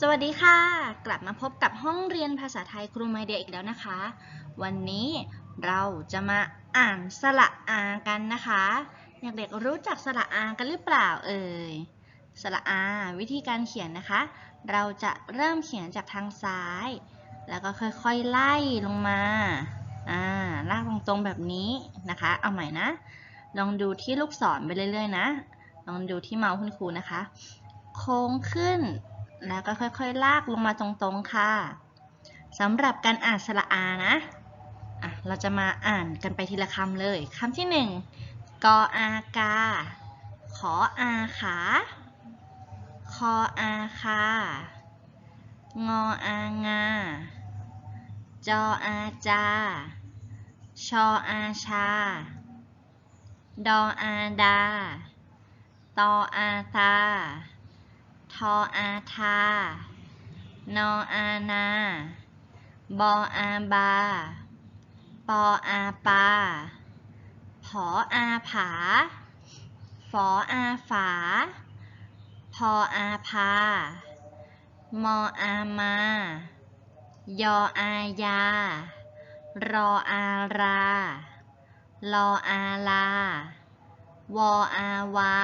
สวัสดีค่ะ กลับมาพบกับห้องเรียนภาษาไทยครูไมเดียอีกแล้วนะคะ วันนี้เราจะมาอ่านสระอากันนะคะเด็กๆรู้จักสระอากันหรือเปล่าเอ่ยสระอาวิธีการเขียนนะคะ เราจะเริ่มเขียนจากทางซ้าย แล้วก็ค่อยๆไล่ลงมาอ่าลากตรงๆแบบนี้นะคะ เอาใหม่นะ ลองดูที่ลูกศรไปเรื่อยๆนะ ลองดูที่เมาส์คุณครูนะคะ โค้งขึ้น แล้วก็ค่อยๆ ลากลงมาตรงๆค่ะสำหรับการอ่านสระอานะอะเราจะมาอ่านกันไปทีละคำเลยคำที่หนึ่งกออากา ขออาขา คออาคา งออางา จออาจา ชออาชา ดออาดา ตออาตา ออาทา นออานา บออาบา ปออาปา ผออาผา ฝออาฝา พออาพา มออามา ยออายา รออารา ลออาลา วออาวา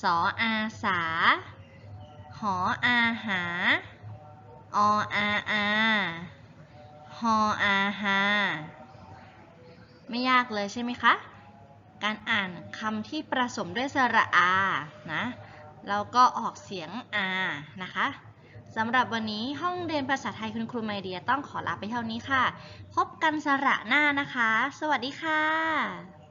สออาสา หออาหา ออาอาฮออาฮาไม่ยากเลยใช่ไหมคะ การอ่านคำที่ผสมด้วยสระอา นะ แล้วก็ออกเสียงอา นะคะสำหรับวันนี้ห้องเรียนภาษาไทยคุณครูไมเดียต้องขอลาไปเท่านี้ค่ะ พบกันสระหน้านะคะ สวัสดีค่ะ